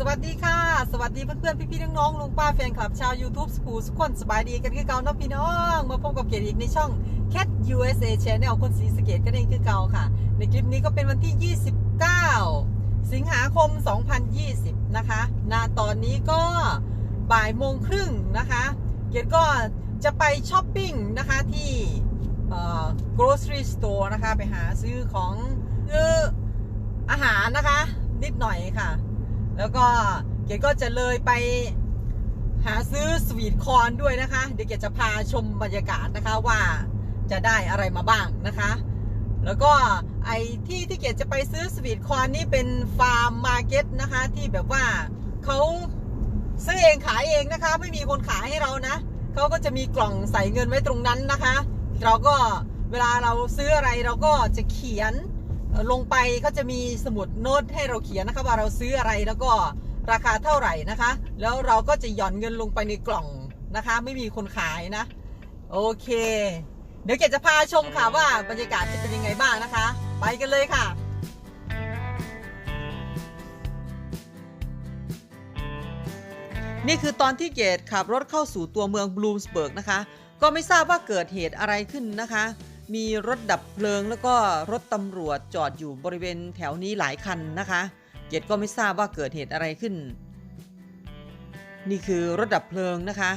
สวัสดีค่ะ สวัสดีเพื่อนๆ พี่ๆ น้องๆ ลุงป้าแฟนคลับชาว YouTube สกูสุกคนสบายดีกันคือเก่าเนาะพี่น้อง มาพบกับเกดอีกในช่อง Cat USA Channel คนสีสเกตกันเองคือเก่าค่ะ ในคลิปนี้ก็เป็นวันที่ 29 สิงหาคม 2020 นะคะนาตอนนี้ก็บ่ายโมงครึ่งนะคะ เกดก็จะไปช้อปปิ้งนะคะที่เอ่อ grocery store นะคะ ไปหาซื้อของซื้ออาหารนะคะ นิดหน่อยค่ะ แล้วก็เกดก็จะเลยไปหาซื้อสวีทคอนด้วยนะคะ เดี๋ยวเกดจะพาชมบรรยากาศนะคะว่าจะได้อะไรมาบ้างนะคะ แล้วก็ไอ้ที่ที่เกดจะไปซื้อสวีทคอนนี่เป็นฟาร์มมาร์เก็ตนะคะที่แบบว่าเขาซื้อเองขายเองนะคะ ไม่มีคนขายให้เรานะเขาก็จะมีกล่องใส่เงินไว้ตรงนั้นนะคะ เราก็เวลาเราซื้ออะไรเราก็จะเขียน ลงไปก็จะมีสมุดโน้ตให้เราเขียนนะคะว่าเราซื้ออะไรแล้วก็ราคาเท่าไหร่นะคะ แล้วเราก็จะหย่อนเงินลงไปในกล่องนะคะ ไม่มีคนขายนะ โอเค เดี๋ยวเกดจะพาชมค่ะว่าบรรยากาศจะเป็นยังไงบ้างนะคะ ไปกันเลยค่ะนี่คือตอนที่เกดขับรถเข้าสู่ตัวเมืองบลูมสเบิร์กนะคะ ก็ไม่ทราบว่าเกิดเหตุอะไรขึ้นนะคะ มีรถดับเพลิงแล้วก็รถตำรวจจอดอยู่บริเวณแถวนี้หลายคันนะคะ เกดก็ไม่ทราบว่าเกิดเหตุอะไรขึ้น นี่คือรถดับเพลิงนะคะ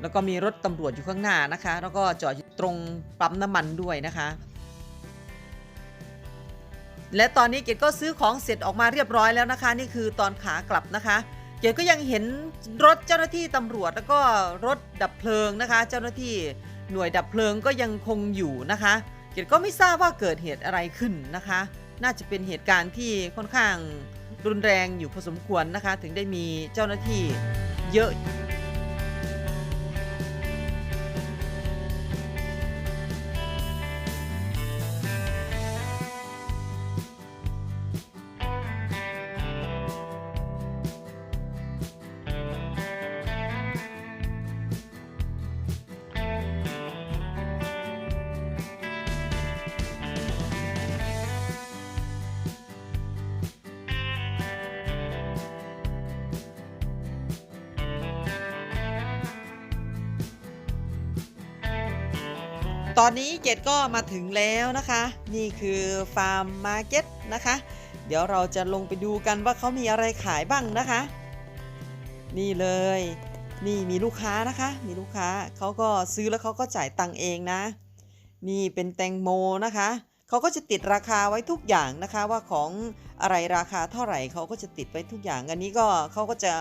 แล้วก็มีรถตำรวจอยู่ข้างหน้านะคะ แล้วก็จอดอยู่ตรงปั๊มน้ำมันด้วยนะคะ และตอนนี้เกดก็ซื้อของเสร็จออกมาเรียบร้อยแล้วนะคะ นี่คือตอนขากลับนะคะเกดก็ยังเห็นรถเจ้าหน้าที่ตำรวจแล้วก็รถดับเพลิงนะคะ เจ้าหน้าที่ หน่วยดับเพลิงก็ยังคงอยู่นะคะเกดก็ไม่ทราบว่าเกิดเหตุอะไรขึ้นนะคะ น่าจะเป็นเหตุการณ์ที่ค่อนข้างรุนแรงอยู่พอสมควรนะคะ ถึงได้มีเจ้าหน้าที่เยอะ ตอนนี้เกดก็มาถึงแล้วนะคะ นี่คือฟาร์มมาร์เก็ตนะคะ เดี๋ยวเราจะลงไปดูกันว่าเขามีอะไรขายบ้างนะคะ นี่เลยนี่มีลูกค้านะคะ มีลูกค้าเขาก็ซื้อแล้วเขาก็จ่ายตังค์เองนะ นี่เป็นแตงโมนะคะเขาก็จะติดราคาไว้ทุกอย่างนะคะ ว่าของอะไรราคาเท่าไหร่เขาก็จะติดไว้ทุกอย่าง อันนี้ก็เขาก็จะ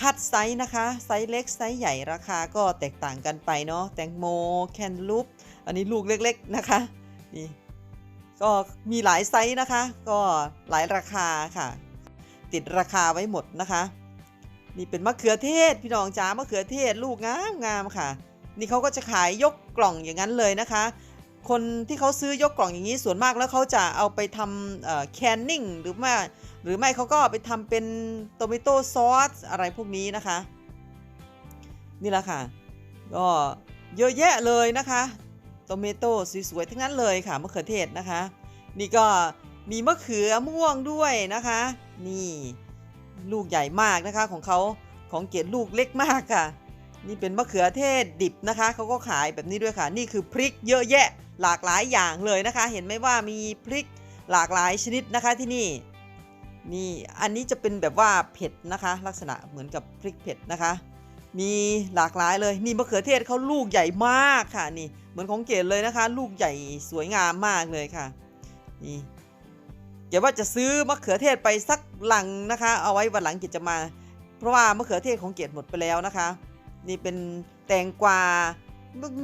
คัดไซส์นะคะ ไซส์เล็กไซส์ใหญ่ราคาก็แตกต่างกันไปเนาะแตงโมแคนลูป อันนี้ลูกเล็กๆนะคะนี่ก็มีหลายไซส์นะคะ ก็หลายราคาค่ะ ติดราคาไว้หมดนะคะ นี่เป็นมะเขือเทศพี่น้องจ้ามะเขือเทศลูกงามงามค่ะ นี่เขาก็จะขายยกกล่องอย่างนั้นเลยนะคะ คนที่เขาซื้อยกกล่องอย่างนี้ส่วนมากแล้วเขาจะเอาไปทำแคนนิ่งหรือไม่หรือไม่เขาก็ไปทำเป็นโตมิโต้ซอสอะไรพวกนี้นะคะ นี่แหละค่ะก็เยอะแยะเลยนะคะ โตเมโต้สวยๆทั้งนั้นเลยค่ะมะเขือเทศนะคะ นี่ก็มีมะเขือม่วงด้วยนะคะ นี่ลูกใหญ่มากนะคะของเขาของเกดลูกเล็กมากค่ะ นี่เป็นมะเขือเทศดิบนะคะเขาก็ขายแบบนี้ด้วยค่ะ นี่คือพริกเยอะแยะหลากหลายอย่างเลยนะคะ เห็นไหมว่ามีพริกหลากหลายชนิดนะคะที่นี่นี่อันนี้จะเป็นแบบว่าเผ็ดนะคะ ลักษณะเหมือนกับพริกเผ็ดนะคะ มีหลากหลายเลยนี่มะเขือเทศเขาลูกใหญ่มากค่ะนี่เหมือนของเกดเลยนะคะ ลูกใหญ่สวยงามมากเลยค่ะนี่เกดว่าจะซื้อมะเขือเทศไปสักหลังนะคะ เอาไว้วันหลังเกดจะมา เพราะว่ามะเขือเทศของเกดหมดไปแล้วนะคะ นี่เป็นแตงกวา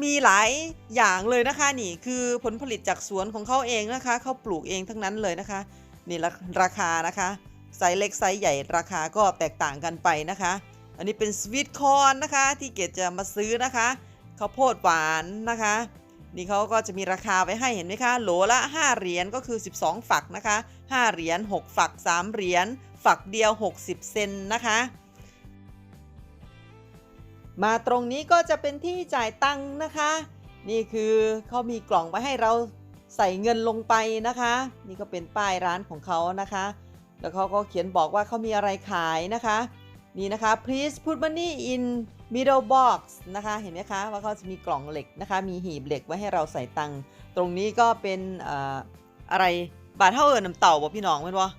มีหลายอย่างเลยนะคะนี่คือผลผลิตจากสวนของเขาเองนะคะเขาปลูกเองทั้งนั้นเลยนะคะนี่ราคานะคะไซส์เล็กไซส์ใหญ่ราคาก็แตกต่างกันไปนะคะ อันนี้เป็นสวีทคอร์นนะคะ ที่เกดจะมาซื้อนะคะข้าวโพดหวานนะคะ นี่เขาก็จะมีราคาไว้ให้เห็นไหมคะโหลละ 5 เหรียญก็คือ 12 ฝักนะคะ 5 เหรียญ6ฝัก 3 เหรียญฝักเดียว 60 เซนนะคะ มาตรงนี้ก็จะเป็นที่จ่ายตังค์นะคะ นี่คือเขามีกล่องไว้ให้เราใส่เงินลงไปนะคะ นี่ก็เป็นป้ายร้านของเขานะคะ แล้วเขาก็เขียนบอกว่าเขามีอะไรขายนะคะ นี่นะคะ please put money in middle box นะคะ เห็นไหมคะ ว่าเขาจะมีกล่องเหล็กนะคะ มีหีบเหล็กไว้ให้เราใส่ตังค์ ตรงนี้ก็เป็นออะไร บาทเท่าเอิญน้ำเต่าบ่พี่น้องเป็นวะ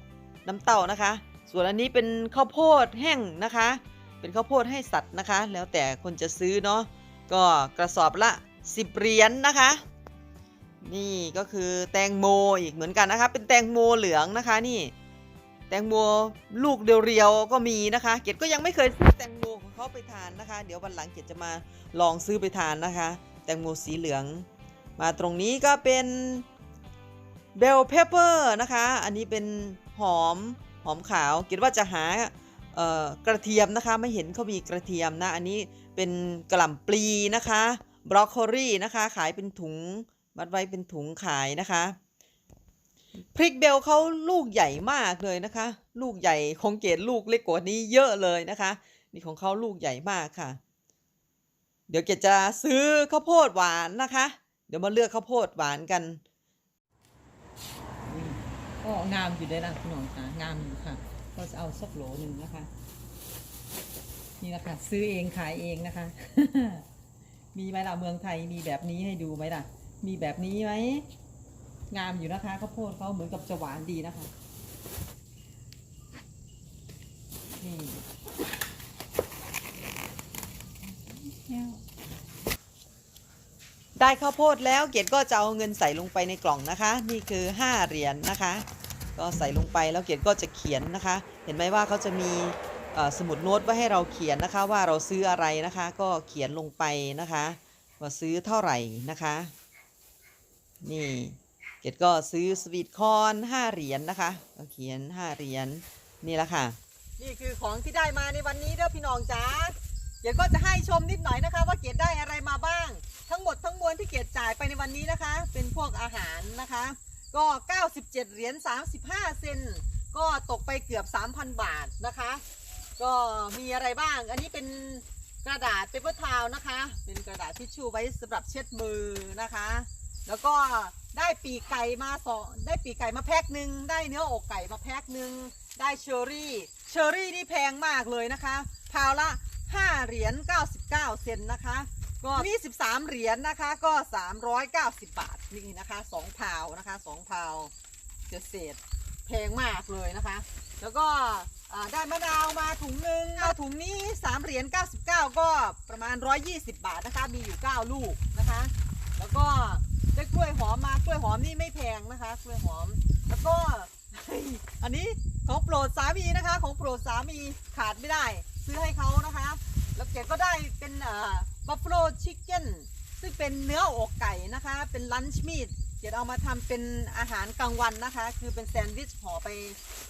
น้ำเต่านะคะ ส่วนอันนี้เป็นข้าวโพดแห้งนะคะ เป็นข้าวโพดให้สัตว์นะคะ แล้วแต่คนจะซื้อเนาะ ก็กระสอบละ 10เหรียญนนะคะ นี่ก็คือแตงโมอีกเหมือนกันนะคะ เป็นแตงโมเหลืองนะคะนี่ แตงโมลูกเรียวๆก็มีนะคะ เกดก็ยังไม่เคยซื้อแตงโมของเขาไปทานนะคะ เดี๋ยววันหลังเกดจะมาลองซื้อไปทานนะคะ แตงโมสีเหลือง มาตรงนี้ก็เป็นเบลเพเปอร์นะคะ อันนี้เป็นหอมหอมขาวเกดว่าจะหากระเทียมนะคะไม่เห็นเขามีกระเทียมนะ อันนี้เป็นกระหล่ำปลีนะคะบรอกโคลีนะคะ ขายเป็นถุงมัดไว้เป็นถุงขายนะคะ พริกเบลเขาลูกใหญ่มากเลยนะคะ ลูกใหญ่ของเกดลูกเล็กกว่านี้เยอะเลยนะคะ นี่ของเขาลูกใหญ่มากค่ะ เดี๋ยวเกดจะซื้อข้าวโพดหวานนะคะ เดี๋ยวมาเลือกข้าวโพดหวานกันก็งามอยู่เลยละคุณน้องค่ะงามอยู่ค่ะ ก็จะเอาสักโหลหนึ่งนะคะ นี่นะคะซื้อเองขายเองนะคะ มีไหมล่ะเมืองไทยมีแบบนี้ให้ดูไหมล่ะ มีแบบนี้ไหม งามอยู่นะคะข้าวโพดเขาเหมือนกับจะหวานดีนะคะนี่ได้ข้าวโพดแล้วเกดก็จะเอาเงินใส่ลงไปในกล่องนะคะ นี่คือ 5 เหรียญนนะคะ ก็ใส่ลงไปแล้วเกดก็จะเขียนนะคะ เห็นไหมว่าเขาจะมีสมุดโน้ตไว้ให้เราเขียนนะคะว่าเราซื้ออะไรนะคะ ก็เขียนลงไปนะคะ ว่าซื้อเท่าไหร่นะคะ นี่ เกดก็ซื้อสวีทคอร์น5เหรียญนนะคะก็เขียน5เหรียญนี่แหละค่ะ นี่คือของที่ได้มาในวันนี้เด้อพี่น้องจ๋าเกียรติก็จะให้ชมนิดหน่อยนะคะ ว่าเกียรติได้อะไรมาบ้าง ทั้งหมดทั้งมวลที่เกียรติจ่ายไปในวันนี้นะคะ เป็นพวกอาหารนะคะ ก็ 97 เหรียญ 35 เซนก็ตกไปเกือบ 3,000 บาทนะคะ ก็มีอะไรบ้าง อันนี้เป็นกระดาษเปเปอร์ทาวนะคะ เป็นกระดาษทิชชู่ไว้สำหรับเช็ดมือนะคะ แล้วก็ ได้ปีกไก่มาสองได้ปีกไก่มาแพ็คหนึ่งได้เนื้ออกไก่มาแพ็คหนึ่งได้เชอรี่เชอรี่นี่แพงมากเลยนะคะพาวละ5เหรียญ99 เซนนะคะ ก็มี13เหรียญนะคะก็ 390 บาทนี่นะคะ2พาวนะคะ2พาวเศษเศษแพงมากเลยนะคะ แล้วก็ได้มะนาวมาถุงหนึ่งเอาถุงนี้3เหรียญ99 ก็ประมาณ 120 บาทนะคะ มีอยู่ 9 ลูกนะคะ แล้วก็ หอมนี่ไม่แพงนะคะกล้วยหอม แล้วก็ อันนี้ของโปรดสามีนะคะ ของโปรดสามีขาดไม่ได้ ซื้อให้เขานะคะ แล้วเกดก็ได้เป็นบัฟเฟ l o ชิคเก้นซึ่งเป็นเนื้ออกไก่นะคะ เป็นลันช์มีดเกดเอามาทำเป็นอาหารกลางวันนะคะ คือเป็นแซนด์วิชห่อไป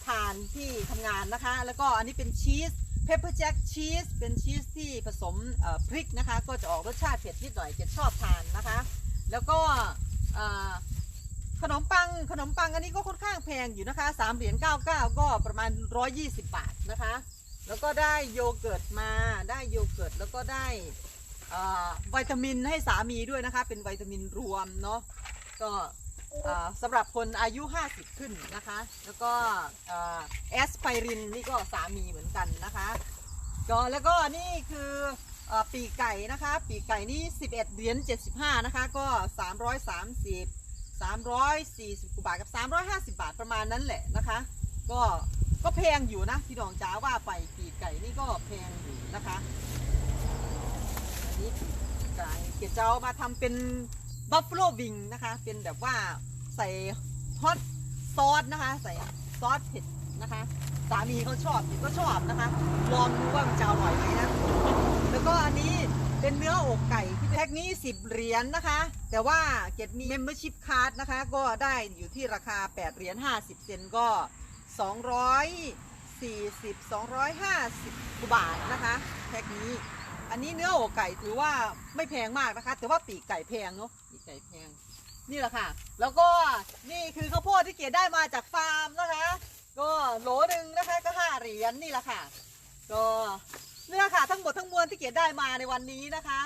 ทานที่ทำงานนะคะ แล้วก็อันนี้เป็นชีสเพปเปอร์แจ็คชีสเป็นชีสที่ผสมพริกนะคะ ก็จะออกรสชาติเผ็ดนิดหน่อยเกดชอบทานนะคะ แล้วก็อ่อ ขนมปังขนมปังอันนี้ก็ค่อนข้างแพงอยู่นะคะ3เหรียญ99ก็ประมาณ120บาทนะคะ แล้วก็ได้โยเกิร์ตมาได้โยเกิร์ตแล้วก็ได้วิตามินให้สามีด้วยนะคะ เป็นวิตามินรวมเนาะก็สำหรับคนอายุ 50 ขึ้นนะคะ แล้วก็แอสไพรินนี่ก็สามีเหมือนกันนะคะก็แล้วก็นี่คือปีไก่นะคะ ปีไก่นี่ 11 เหรียญ75 นะคะ ก็ 330 340กว่าบาทกับ 350 บาทประมาณนั้นแหละนะคะ ก็ก็แพงอยู่นะพี่ดองจ้าว่าไปปีกไก่นี่ก็แพงอยู่นะคะอันนี้ปีกไก่เกียรติจะเอามาทำเป็นบัฟเฟ a l o วิงนะคะ เป็นแบบว่าใส่ฮอตซอสนะคะ ใส่ซอสเผ็ดนะคะสามีเขาชอบก็ชอบนะคะ ลองดูว่ามันจะอร่อยไหมนะ แล้วก็อันนี้ เป็นเนื้ออกไก่ที่แพ็คนี้ 10 เหรียญนะคะ แต่ว่าเกดมี membership card นะคะ ก็ได้อยู่ที่ราคา 8 เหรียญ 50 เซนก็ 240 250กว่าบาทนะคะแพ็คนี้ อันนี้เนื้ออกไก่ถือว่าไม่แพงมากนะคะ แต่ว่าปีกไก่แพงเนาะปีกไก่แพง นี่แหละค่ะ แล้วก็นี่คือข้าวโพดที่เกดได้มาจากฟาร์มนะคะ ก็โหลหนึ่งนะคะก็ 5 เหรียญนี่แหละค่ะ ก็ นี่แหละค่ะทั้งหมดทั้งมวลที่เกียรติได้มาในวันนี้นะคะ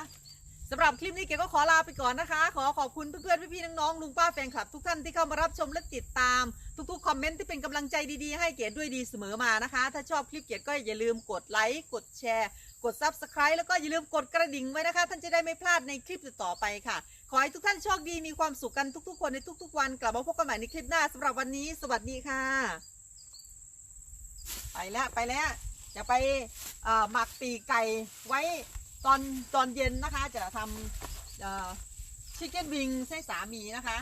สำหรับคลิปนี้เกียก็ขอลาไปก่อนนะคะ ขอขอบคุณเพื่อนๆพี่ๆน้องๆลุงป้าแฟนคลับ ทุกท่านที่เข้ามารับชมและติดตาม ทุกๆคอมเมนต์ที่เป็นกำลังใจดีๆให้เกดด้วยดีเสมอมานะคะ ถ้าชอบคลิปเกดก็อย่าลืมกดไลค์กดแชร์ กด Subscribe แล้วก็อย่าลืมกดกระดิ่งไว้นะคะ ท่านจะได้ไม่พลาดในคลิปต่อไปค่ะ ขอให้ทุกท่านโชคดีมีความสุขกันทุก ๆ คนในทุก ๆ วันกลับมาพบกันใหม่ในคลิปหน้าสำหรับวันนี้ สวัสดีค่ะ ไปแล้วไปแล้ว จะไปหมักปีกไก่ไว้ตอนตอนเย็นนะคะ จะทำชิคเก้นวิงใส้สามีนะคะ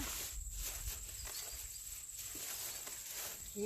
โอเค